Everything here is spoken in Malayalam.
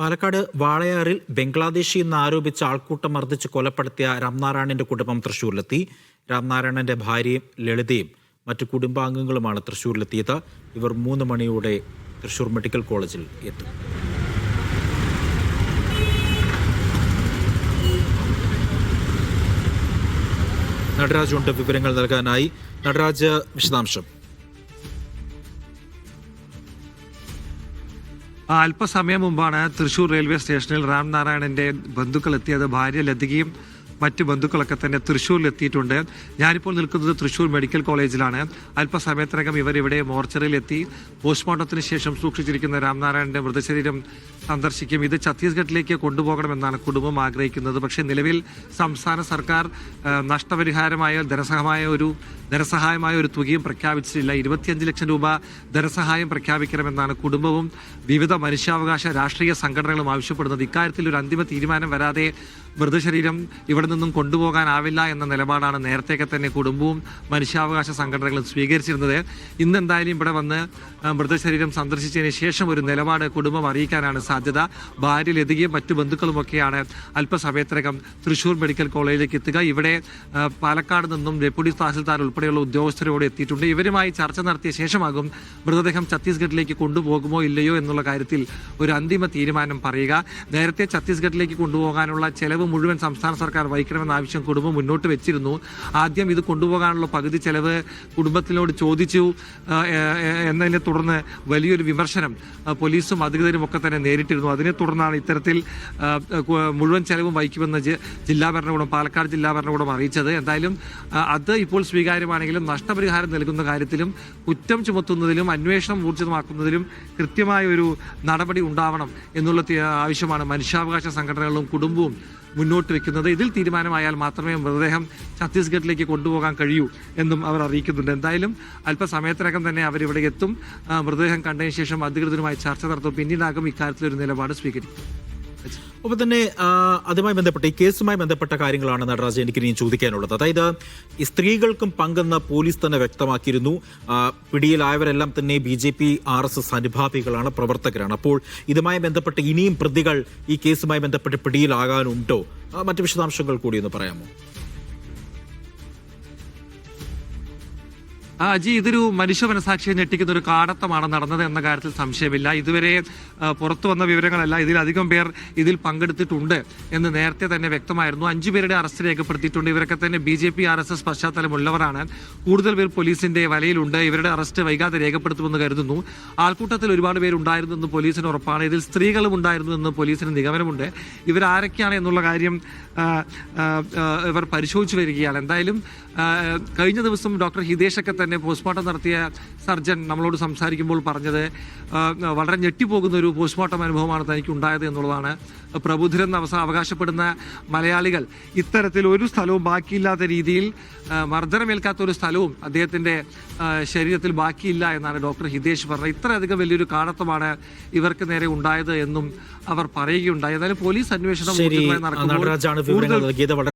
പാലക്കാട് വാളയാറിൽ ബംഗ്ലാദേശി എന്ന് ആരോപിച്ച് ആൾക്കൂട്ടം മർദ്ദിച്ച് കൊലപ്പെടുത്തിയ രാംനാരായണന്റെ കുടുംബം തൃശൂരിലെത്തി. രാംനാരായണന്റെ ഭാര്യയും ലളിതയും മറ്റു കുടുംബാംഗങ്ങളുമാണ് തൃശൂരിലെത്തിയത്. ഇവർ മൂന്ന് മണിയോടെ തൃശൂർ മെഡിക്കൽ കോളേജിൽ എത്തും. നടരാജുണ്ട് വിവരങ്ങൾ നൽകാനായി. നടരാജ് വിശദാംശം. അല്പസമയം മുമ്പാണ് തൃശൂർ റെയിൽവേ സ്റ്റേഷനിൽ രാംനാരായണന്റെ ബന്ധുക്കൾ എത്തിയത് ഭാര്യ ലതികയും മറ്റ് ബന്ധുക്കളൊക്കെ തന്നെ തൃശ്ശൂരിൽ എത്തിയിട്ടുണ്ട്. ഞാനിപ്പോൾ നിൽക്കുന്നത് തൃശ്ശൂർ മെഡിക്കൽ കോളേജിലാണ്. അല്പസമയത്തിനകം ഇവർ ഇവിടെ മോർച്ചറിയിൽ എത്തി. പോസ്റ്റ്മോർട്ടത്തിന് ശേഷം സൂക്ഷിച്ചിരിക്കുന്ന രാംനാരായണന്റെ മൃതശരീരം സന്ദർശിക്കും. ഇത് ഛത്തീസ്ഗഡിലേക്ക് കൊണ്ടുപോകണമെന്നാണ് കുടുംബം ആഗ്രഹിക്കുന്നത്. പക്ഷേ നിലവിൽ സംസ്ഥാന സർക്കാർ നഷ്ടപരിഹാരമായ ധനസഹമായ ഒരു ധനസഹായമായ ഒരു തുകയും പ്രഖ്യാപിച്ചിട്ടില്ല. ഇരുപത്തിയഞ്ച് ലക്ഷം രൂപ ധനസഹായം പ്രഖ്യാപിക്കണമെന്നാണ് കുടുംബവും വിവിധ മനുഷ്യാവകാശ രാഷ്ട്രീയ സംഘടനകളും ആവശ്യപ്പെടുന്നത്. ഇക്കാര്യത്തിൽ ഒരു അന്തിമ തീരുമാനം വരാതെ മൃതശരീരം ഇവിടെ നിന്നും കൊണ്ടുപോകാനാവില്ല എന്ന നിലപാടാണ് നേരത്തെയൊക്കെ തന്നെ കുടുംബവും മനുഷ്യാവകാശ സംഘടനകളും സ്വീകരിച്ചിരുന്നത്. ഇന്ന് എന്തായാലും ഇവിടെ വന്ന് മൃതശരീരം സന്ദർശിച്ചതിന് ശേഷം ഒരു നിലപാട് കുടുംബം അറിയിക്കാനാണ് സാധ്യത. ഭാര്യ ലതികയും മറ്റു ബന്ധുക്കളുമൊക്കെയാണ് അല്പസമയത്തിനകം തൃശൂർ മെഡിക്കൽ കോളേജിലേക്ക് എത്തുക. ഇവിടെ പാലക്കാട് നിന്നും ഡെപ്യൂട്ടി തഹസിൽദാർ ഉൾപ്പെടെയുള്ള ഉദ്യോഗസ്ഥരോട് എത്തിയിട്ടുണ്ട്. ഇവരുമായി ചർച്ച നടത്തിയ ശേഷമാകും മൃതദേഹം ഛത്തീസ്ഗഡിലേക്ക് കൊണ്ടുപോകുമോ ഇല്ലയോ എന്നുള്ള കാര്യത്തിൽ ഒരു അന്തിമ തീരുമാനം പറയുക. നേരത്തെ ഛത്തീസ്ഗഡിലേക്ക് കൊണ്ടുപോകാനുള്ള ചെലവ് മുഴുവൻ സംസ്ഥാന സർക്കാർ വഹിക്കണമെന്ന ആവശ്യം കുടുംബം മുന്നോട്ട് വെച്ചിരുന്നു. ആദ്യം ഇത് കൊണ്ടുപോകാനുള്ള പകുതി ചെലവ് കുടുംബത്തിനോട് ചോദിച്ചു എന്നതിനെ തുടർന്ന് വലിയൊരു വിമർശനം പോലീസും അധികൃതരും ഒക്കെ തന്നെ നേരിട്ടിരുന്നു അതിനെ തുടർന്നാണ് ഇത്തരത്തിൽ മുഴുവൻ ചെലവും വഹിക്കുമെന്ന് ജില്ലാ ഭരണകൂടം പാലക്കാട് ജില്ലാ ഭരണകൂടം അറിയിച്ചത്. എന്തായാലും അത് ഇപ്പോൾ സ്വീകാര്യമാണെങ്കിലും നഷ്ടപരിഹാരം നൽകുന്ന കാര്യത്തിലും കുറ്റം ചുമത്തുന്നതിലും അന്വേഷണം ഊർജിതമാക്കുന്നതിലും കൃത്യമായ ഒരു നടപടി ഉണ്ടാവണം എന്നുള്ള ആവശ്യമാണ് മനുഷ്യാവകാശ സംഘടനകളും കുടുംബവും. മുന്നോട്ട് വെക്കുന്നത്. ഇതിൽ തീരുമാനമായാൽ മാത്രമേ മൃതദേഹം ഛത്തീസ്ഗഡിലേക്ക് കൊണ്ടുപോകാൻ കഴിയൂ എന്നും അവർ അറിയിക്കുന്നുണ്ട്. എന്തായാലും അല്പസമയത്തിനകം തന്നെ അവരിവിടെ എത്തും മൃതദേഹം കണ്ടതിന് ശേഷം അധികൃതരുമായി ചർച്ച നടത്തും. പിന്നീടാകും ഇക്കാര്യത്തിലൊരു നിലപാട് സ്വീകരിക്കും. ഒപ്പം തന്നെ അതുമായി ബന്ധപ്പെട്ട് ഈ കേസുമായി ബന്ധപ്പെട്ട കാര്യങ്ങളാണ് നടരാജ് എനിക്ക് ഇനി ചോദിക്കാനുള്ളത്. അതായത് ഈ സ്ത്രീകൾക്കും പങ്കെന്ന പോലീസ് തന്നെ വ്യക്തമാക്കിയിരുന്നു. പിടിയിലായവരെല്ലാം തന്നെ B J P R S S അനുഭാവികളാണ് പ്രവർത്തകരാണ്. അപ്പോൾ ഇതുമായി ബന്ധപ്പെട്ട് ഇനിയും പ്രതികൾ ഈ കേസുമായി ബന്ധപ്പെട്ട് പിടിയിലാകാനുണ്ടോ? മറ്റു വിശദാംശങ്ങൾ കൂടി ഒന്ന് പറയാമോ? അജി ഇതൊരു മനുഷ്യ മനസാക്ഷിയെ ഞെട്ടിക്കുന്ന ഒരു കാടത്തമാണ് നടന്നത് എന്ന കാര്യത്തിൽ സംശയമില്ല. ഇതുവരെ പുറത്തു വന്ന വിവരങ്ങളല്ല ഇതിലധികം പേർ ഇതിൽ പങ്കെടുത്തിട്ടുണ്ട് എന്ന് നേരത്തെ തന്നെ വ്യക്തമായിരുന്നു. അഞ്ചു പേരുടെ അറസ്റ്റ് രേഖപ്പെടുത്തിയിട്ടുണ്ട്. ഇവരൊക്കെ തന്നെ B J P R S S പശ്ചാത്തലമുള്ളവരാണ് കൂടുതൽ പേർ പോലീസിന്റെ വലയിലുണ്ട്. ഇവരുടെ അറസ്റ്റ് വൈകാതെ രേഖപ്പെടുത്തുമെന്ന് കരുതുന്നു. ആൾക്കൂട്ടത്തിൽ ഒരുപാട് പേരുണ്ടായിരുന്നു എന്ന് പോലീസിന് ഉറപ്പാണ്. ഇതിൽ സ്ത്രീകളും ഉണ്ടായിരുന്നു എന്ന് പോലീസിന് നിഗമനമുണ്ട്. ഇവരാരൊക്കെയാണ് എന്നുള്ള കാര്യം ഇവർ പരിശോധിച്ചു വരികയാണ്. എന്തായാലും കഴിഞ്ഞ ദിവസം ഡോക്ടർ ഹിതേഷൊക്കെ തന്നെ പോസ്റ്റ്മോർട്ടം നടത്തിയ സർജൻ നമ്മളോട് സംസാരിക്കുമ്പോൾ പറഞ്ഞത് വളരെ ഞെട്ടിപ്പോകുന്ന ഒരു പോസ്റ്റ്മോർട്ടം അനുഭവമാണ് തനിക്ക് ഉണ്ടായത് എന്നുള്ളതാണ്. പ്രബുദ്ധരെന്ന് അവസ അവകാശപ്പെടുന്ന മലയാളികൾ ഇത്തരത്തിൽ ഒരു സ്ഥലവും ബാക്കിയില്ലാത്ത രീതിയിൽ മർദ്ദനമേൽക്കാത്ത ഒരു സ്ഥലവും അദ്ദേഹത്തിന്റെ ശരീരത്തിൽ ബാക്കിയില്ല എന്നാണ് ഡോക്ടർ ഹിതേഷ് പറഞ്ഞത്. ഇത്രയധികം വലിയൊരു കാടത്തമാണ് ഇവർക്ക് നേരെ ഉണ്ടായത് എന്നും അവർ പറയുകയുണ്ടായി. എന്നാലും പോലീസ് അന്വേഷണം ശരി